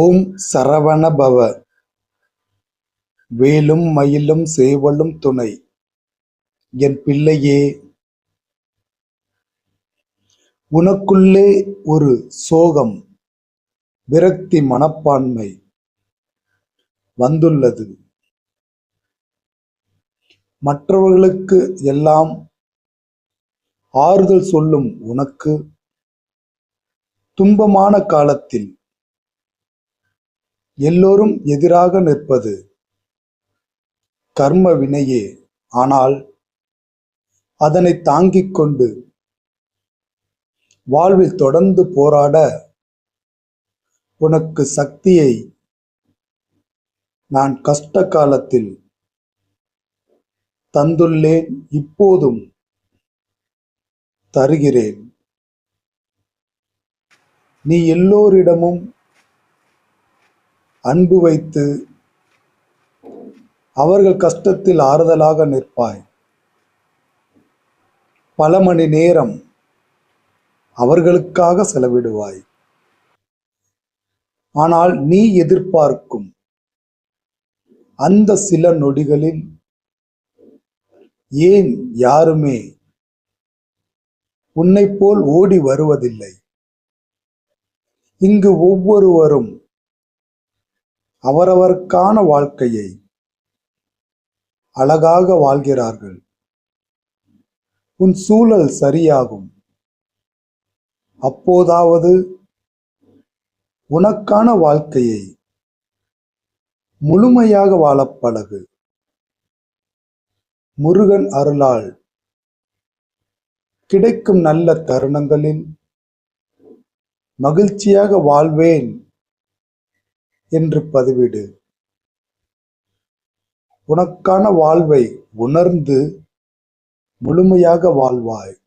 ஓம் சரவண பவ வேலும் மயிலும் சேவலும் துணை. என் பிள்ளையே உனக்குள்ளே ஒரு சோகம் விரக்தி மனப்பான்மை வந்துள்ளது. மற்றவர்களுக்கு எல்லாம் ஆறுதல் சொல்லும் உனக்கு துன்பமான காலத்தில் எல்லோரும் எதிராக நிற்பது. கர்ம வினையே. ஆனால் அதனை தாங்கிக் கொண்டு வாழ்வில் தொடர்ந்து போராட உனக்கு சக்தியை நான் கஷ்ட காலத்தில் தந்துள்ளேன் இப்போதும் தருகிறேன். நீ எல்லோரிடமும் அன்பு வைத்து அவர்கள் கஷ்டத்தில் ஆறுதலாக நிற்பாய். பல மணி நேரம் அவர்களுக்காக செலவிடுவாய். ஆனால் நீ எதிர்பார்க்கும் அந்த சில நொடிகளில் ஏன் யாருமே உன்னைப் போல் ஓடி வருவதில்லை? இங்கு ஒவ்வொருவரும் அவரவருக்கான வாழ்க்கையை அழகாக வாழ்கிறார்கள். உன் சூழல் சரியாகும். அப்போதாவது உனக்கான வாழ்க்கையை முழுமையாக வாழப்பழகு முருகன் அருளால் கிடைக்கும் நல்ல தருணங்களில் மகிழ்ச்சியாக வாழ்வேன். என்று பதிவிடு. உனக்கான வாழ்வை உணர்ந்து முழுமையாக வாழ்வாய்.